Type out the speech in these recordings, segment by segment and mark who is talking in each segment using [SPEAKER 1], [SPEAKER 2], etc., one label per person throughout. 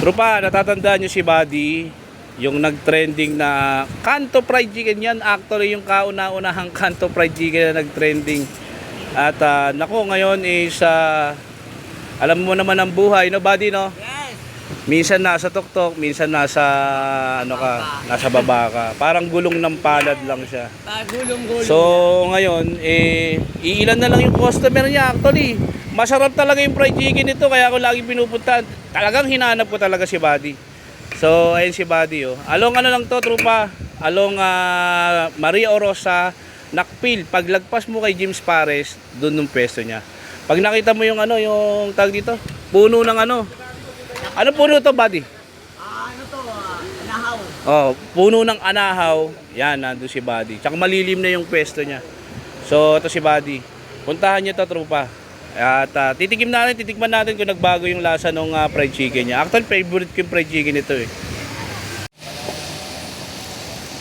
[SPEAKER 1] Trupa, natatandaan nyo si Buddy, yung nag-trending na Kanto Fried Chicken yan. Actually, yung kauna-unahang Kanto Fried Chicken na nag-trending. At ah, nako, ngayon is, ah, alam mo naman ang buhay, no Buddy, no?
[SPEAKER 2] Yes.
[SPEAKER 1] Minsan nasa tuktok, minsan nasa, ano ka, nasa baba ka. Parang gulong ng palad lang siya.
[SPEAKER 2] Pagulong-gulong.
[SPEAKER 1] So, ngayon, eh, iilan na lang yung customer niya actually. Masarap talaga yung fried chicken nito, kaya ako lagi pinupuntahan. Talagang hinanap ko talaga si Buddy. So, ayun si Buddy, oh. Along ano lang to, trupa. Along ah, Maria Orosa, Nakpil. Paglagpas mo kay James Pares, doon nung pwesto niya. Pag nakita mo yung ano, yung tag dito, puno ng ano. Ano puno to, Buddy?
[SPEAKER 2] Ah, ano to? ah, nahaw.
[SPEAKER 1] Oh, puno ng anahaw. Yan, nandun si Buddy. Tsaka malilim na yung pwesto niya. So, ito si Buddy. Puntahan niyo to, trupa. At uh, titikim natin, titikman natin kung nagbago yung lasa ng fried chicken niya. Actually, favorite ko yung fried chicken ito eh.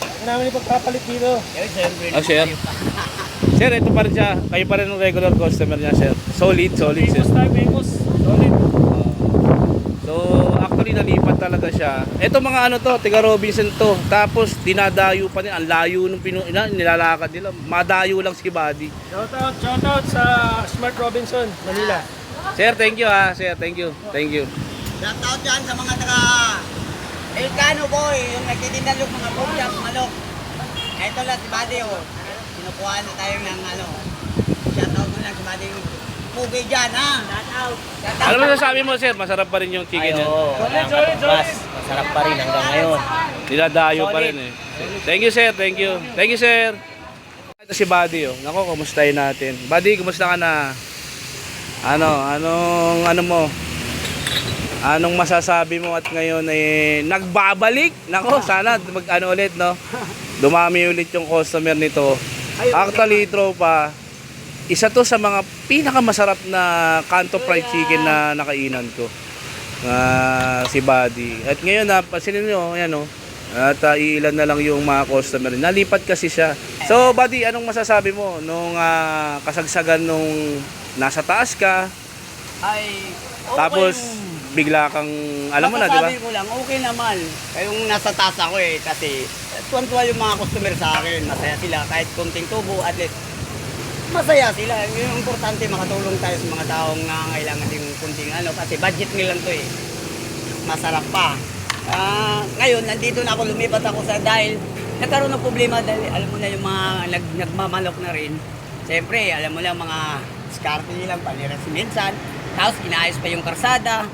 [SPEAKER 3] Ano namin ipagpapalit dito?
[SPEAKER 1] Ah, sir. Sir, ito pa rin siya. Kayo pa rin ang regular customer niya, sir. Solid, solid, sir.
[SPEAKER 3] Famous tayo, famous. Solid.
[SPEAKER 1] So, actually, nalipat talaga siya. Ito mga ano to, tiga Robinson to. Tapos, dinadayo pa din. Ang layo nung pinu ina, nilalakad nila. Madayo lang si Buddy.
[SPEAKER 3] Shoutout, shoutout sa Smart Robinson, Manila.
[SPEAKER 1] Sir, thank you ha. Sir, thank you. Thank you.
[SPEAKER 2] Shout out dyan sa mga taga Elcano boy, yung nagtitinda yung mga chop, manok. Ito lang si Buddy oh. Kinukuha na tayo ng ano. Shout out mo lang si Buddy pugi dyan ha. Shout out. Shout out.
[SPEAKER 1] Ano masasabi mo, sir? Masarap pa rin yung chicken niya.
[SPEAKER 4] Oo,
[SPEAKER 3] Solid, solid, solid.
[SPEAKER 4] masarap pa rin hanggang ngayon.
[SPEAKER 1] Dinadayo pa rin eh. Thank you, sir. Thank you. Thank you, sir. Ito si Buddy, oh. Nako, kumustahin natin. Buddy, kumusta ka na? Ano, anong, ano mo? Anong masasabi mo at ngayon eh, nagbabalik? Nako, sana mag ano ulit, no? Dumami ulit yung customer nito. Actually, tropa, isa to sa mga pinakamasarap na kanto fried chicken na nakainan ko. Ah, si Buddy. At ngayon na pansinin niyo, ayan oh. At ah, iilan na lang yung mga customer. Nalipat kasi siya. So, Buddy, anong masasabi mo nung ah, kasagsagan nung nasa taas ka,
[SPEAKER 2] Ay, okay.
[SPEAKER 1] tapos bigla kang alam mo na, di ba?
[SPEAKER 2] Masasabi ko lang, okay naman. Kayong nasa taas ako eh, kasi tuwan-tuwa yung mga customer sa akin. Masaya sila, kahit konting tubo, at least masaya sila. Yung importante, makatulong tayo sa mga taong nangangailangan yung kunting ano, kasi budget nilang to eh. Masarap pa. Ah, ngayon, nandito na ako, lumipat ako sa dahil nagkaroon ng problema dahil alam mo na yung mga nag, nagmamalok na rin. Siyempre, alam mo lang mga skarte nilang paniras minsan. Tapos inaayos pa yung karsada.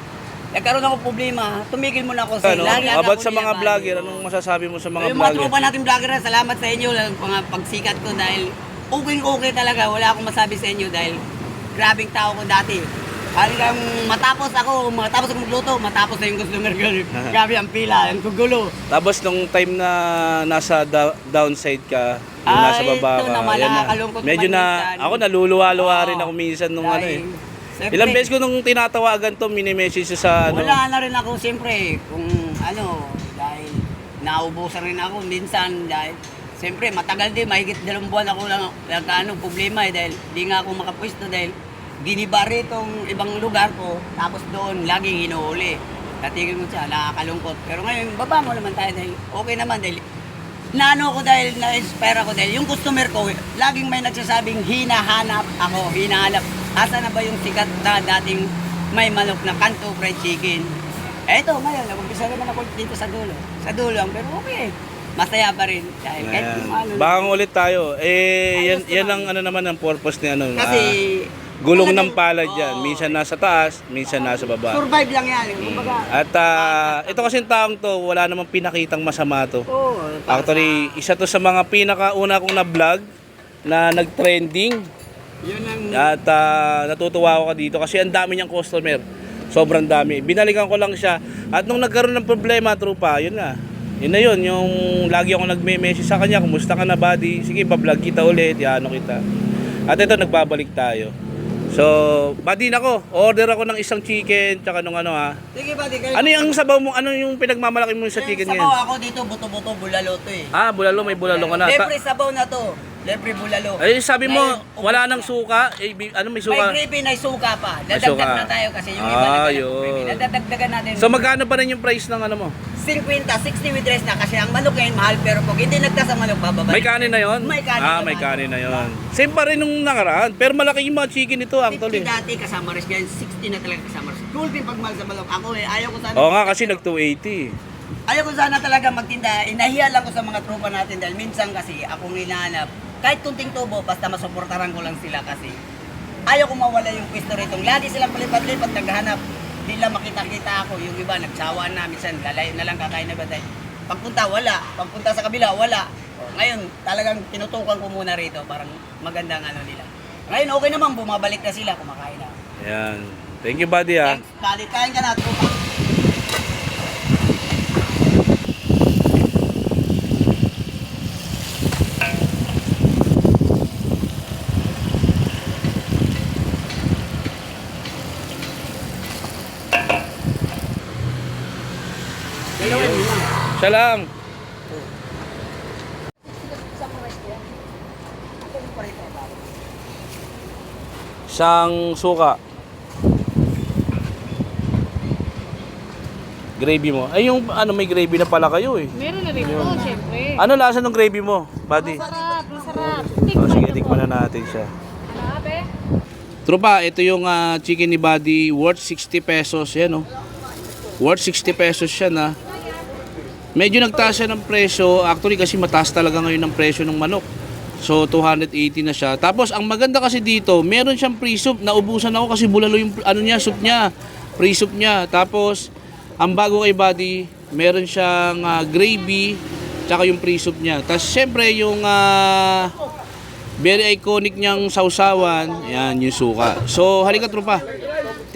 [SPEAKER 2] Nagkaroon ako problema, tumigil muna ako sa
[SPEAKER 1] Ano,
[SPEAKER 2] lagi
[SPEAKER 1] about sa mga vlogger, anong masasabi mo sa mga
[SPEAKER 2] Yung mga
[SPEAKER 1] vlogger?
[SPEAKER 2] tropa natin vlogger, salamat sa inyo lang pagsikat ko dahil okay okay talaga. Wala akong masabi sa inyo dahil grabing tao ko dati. Hanggang matapos ako, matapos ako magluto, matapos na yung customer ko. Grabe ang pila, ang gugulo.
[SPEAKER 1] Tapos nung time na nasa da- downside ka, yung nasa
[SPEAKER 2] Ay,
[SPEAKER 1] baba
[SPEAKER 2] ito
[SPEAKER 1] ka,
[SPEAKER 2] naman,
[SPEAKER 1] yan na.
[SPEAKER 2] nakakalungkot
[SPEAKER 1] Medyo na,
[SPEAKER 2] minsan.
[SPEAKER 1] ako naluluwa-luwa rin ako minsan nung ano eh.
[SPEAKER 2] Dahil, siyempre,
[SPEAKER 1] Ilang beses ko nung tinatawagan to, mini-message ko sa ano.
[SPEAKER 2] Wala na rin ako siyempre kung ano, dahil naubusan rin ako minsan dahil siyempre matagal din, mahigit dalawang buwan ako lang nagkaano problema eh dahil di nga ako makapwesto dahil ginibar itong ibang lugar ko tapos doon laging hinuhuli. Katigil mo siya, nakakalungkot. Pero ngayon, baba mo naman tayo dahil okay naman dahil naano ko dahil na-inspire ako dahil yung customer ko, laging may nagsasabing hinahanap ako, hinahanap. Asa na ba yung sikat na dating may manok na kanto fried chicken? Eto, ngayon, nag-umpisa naman ako dito sa dulo. Sa dulo pero okay. Masaya pa rin. Dahil kahit
[SPEAKER 1] Ayan.
[SPEAKER 2] ano.
[SPEAKER 1] Bakang ulit tayo. Eh, yan,
[SPEAKER 2] Ayos
[SPEAKER 1] yan
[SPEAKER 2] naman.
[SPEAKER 1] ang ano naman ang purpose ni ano.
[SPEAKER 2] Kasi,
[SPEAKER 1] ah, gulong ng
[SPEAKER 2] talagang-
[SPEAKER 1] palad yan.
[SPEAKER 2] Oo.
[SPEAKER 1] Minsan nasa taas, minsan nasa baba.
[SPEAKER 2] survive lang yan. Kumbaga,
[SPEAKER 1] At ah, ito kasing taong to, wala namang pinakitang masama to.
[SPEAKER 2] oh, para
[SPEAKER 1] Actually, isa to sa mga pinakauna kong na-vlog na nag-trending.
[SPEAKER 2] sa- yun ang,
[SPEAKER 1] At ah, natutuwa ako ka dito kasi ang dami niyang customer. Sobrang dami. Binalikan ko lang siya. At nung nagkaroon ng problema, trupa, yun na. Yun na yun, yung lagi ako nagme-message sa kanya, kumusta ka na buddy? Sige, pa-vlog kita ulit, ano kita. At ito, nagbabalik tayo. So, buddy nako, order ako ng isang chicken tsaka nung ano ha.
[SPEAKER 2] Sige ba, di kayo.
[SPEAKER 1] Ano yung sabaw mo? Ano yung pinagmamalaki mo sa chicken
[SPEAKER 2] Sabaw
[SPEAKER 1] ngayon?
[SPEAKER 2] ako dito, buto-buto, bulalo to eh.
[SPEAKER 1] Ah, bulalo, may bulalo ka na. Ta-
[SPEAKER 2] Libre sabaw na to. Libre bulalo.
[SPEAKER 1] Ay, sabi mo,
[SPEAKER 2] Ngayon,
[SPEAKER 1] wala nang
[SPEAKER 2] na.
[SPEAKER 1] suka. Eh, bi- ano may
[SPEAKER 2] May
[SPEAKER 1] suka?
[SPEAKER 2] gravy na suka pa. Dadagdag
[SPEAKER 1] suka.
[SPEAKER 2] na tayo kasi yung
[SPEAKER 1] Ah,
[SPEAKER 2] iba nagkaroon ng
[SPEAKER 1] yun.
[SPEAKER 2] gravy. Dadagdagan natin.
[SPEAKER 1] So, magkano pa rin yung price ng ano mo?
[SPEAKER 2] 50, 60 with rice na kasi ang manok ngayon mahal pero pag hindi nagtas ang manok bababa.
[SPEAKER 1] May kanin na yon?
[SPEAKER 2] May kanin
[SPEAKER 1] Ah, may kanin na yon. Same pa rin nung nakaraan. Pero malaki yung mga chicken ito
[SPEAKER 2] 50
[SPEAKER 1] actually.
[SPEAKER 2] dati kasama rin ngayon 60 na talaga kasama rin. Cool din pag mahal sa manok. Ako eh ayaw ko sana.
[SPEAKER 1] Oo nga kasi nag 280.
[SPEAKER 2] Ayaw ko sana talaga magtinda. Inahiya lang ko sa mga tropa natin dahil minsan kasi akong hinahanap. Kahit kunting tubo, basta masuportaran ko lang sila kasi ayaw ko mawala yung pwesto rito. Lagi silang palipat-lipat naghahanap. Di lang makita-kita ako. Yung iba, nagsawa na. Minsan, lalayo na lang kakain na ba dahil pagpunta, wala. Pagpunta sa kabila, wala. O, ngayon, talagang tinutukan ko muna rito. Parang magandang ano nila. Ngayon, okay naman. Bumabalik na sila. Kumakain na.
[SPEAKER 1] Ayan. Thank you buddy ah.
[SPEAKER 2] Thanks, balik. Kain ka na, tropa.
[SPEAKER 1] Siya lang. Isang suka. Gravy mo. Ay, yung ano, may gravy na pala kayo eh.
[SPEAKER 5] Meron na rin po, syempre.
[SPEAKER 1] Ano lasa ng gravy mo, buddy?
[SPEAKER 5] Masarap, masarap.
[SPEAKER 1] Oh, sige, tikman na natin siya.
[SPEAKER 5] Ano, abe?
[SPEAKER 1] Tropa, ito yung ah, chicken ni Buddy, worth 60 pesos. Yan, oh. Worth 60 pesos siya na. Medyo nagtaas siya ng presyo. Actually, kasi mataas talaga ngayon ng presyo ng manok. So, 280 na siya. Tapos, ang maganda kasi dito, meron siyang free soup. Naubusan ako kasi bulalo yung ano niya, soup niya. Free soup niya. Tapos, ang bago kay Buddy, meron siyang ah, gravy, tsaka yung free soup niya. Tapos, syempre, yung ah, very iconic niyang sausawan, yan yung suka. So halika tropa,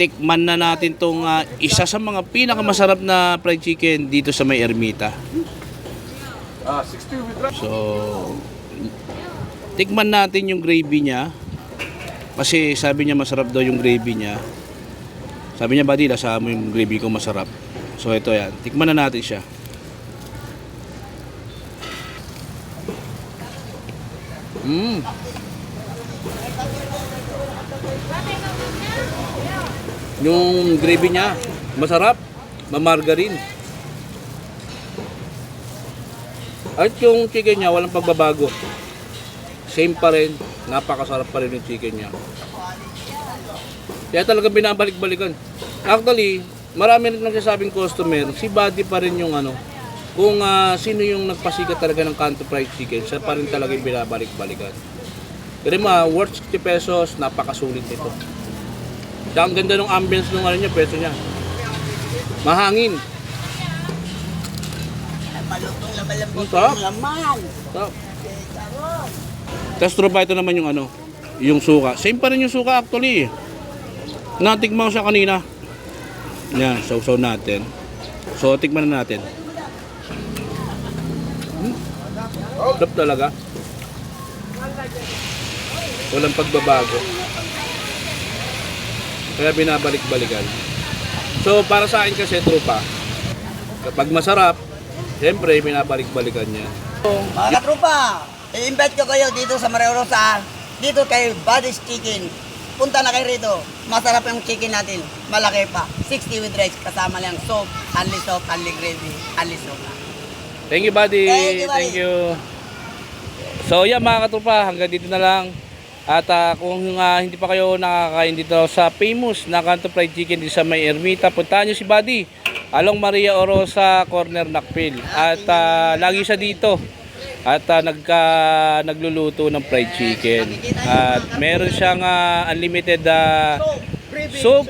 [SPEAKER 1] tikman na natin tong ah, isa sa mga pinakamasarap na fried chicken dito sa may Ermita. So tikman natin yung gravy niya. Kasi sabi niya masarap daw yung gravy niya. Sabi niya buddy, lasa mo yung gravy ko masarap. So ito yan, tikman na natin siya. Mmm. Yung gravy niya, masarap. Mamargarine. At yung chicken niya, walang pagbabago. Same pa rin. Napakasarap pa rin yung chicken niya. Kaya talaga binabalik-balikan. Actually, marami rin nagsasabing customer, si Buddy pa rin yung ano, kung ah, sino yung nagpasikat talaga ng Kanto Fried Chicken, siya pa rin talaga yung binabalik-balikan. Pero ma, worth 60 pesos, napakasulit nito. Ang ganda ng ambience ng ano niya, peso niya. Mahangin.
[SPEAKER 2] Malutong na malambot
[SPEAKER 1] Ang sarap.
[SPEAKER 2] yung laman.
[SPEAKER 1] Stop. Tapos tropa ito naman yung ano, yung suka. Same pa rin yung suka actually. Natikman ko siya kanina. Yan, sausaw natin. So, tikman na natin. Hmm. Sarap talaga. Walang pagbabago. Kaya binabalik-balikan. So, para sa akin kasi, tropa, kapag masarap, siyempre, binabalik-balikan niya.
[SPEAKER 2] Mga katropa, i-invite ko kayo dito sa Mareorosa, dito kay Buddy's Chicken. Punta na kayo rito. Masarap yung chicken natin. Malaki pa. 60 with rice. Kasama lang soup, only soup, only gravy, only soup.
[SPEAKER 1] Thank you, buddy.
[SPEAKER 2] Thank you, buddy.
[SPEAKER 1] Thank you. So, yan mga katupa, hanggang dito na lang. At ah, kung ah, hindi pa kayo nakakain dito sa famous na Kanto Fried Chicken dito sa may Ermita, puntahan nyo si Buddy. Along Maria Orosa, Corner Nakpil. At ah, lagi siya dito. At ah, nagka, nagluluto ng fried chicken. At meron siyang ah, unlimited
[SPEAKER 2] Gravy,
[SPEAKER 1] Soup.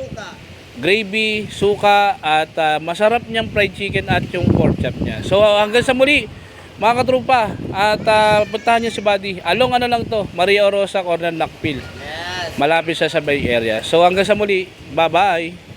[SPEAKER 1] gravy, suka, at ah, masarap niyang fried chicken at yung pork chop niya. So hanggang sa muli, mga katrupa, at ah, puntahan niyo si Buddy. Along ano lang to, Maria Orosa, Corner Nakpil.
[SPEAKER 2] Yes.
[SPEAKER 1] Malapit siya sa Bay Area. So hanggang sa muli, bye-bye!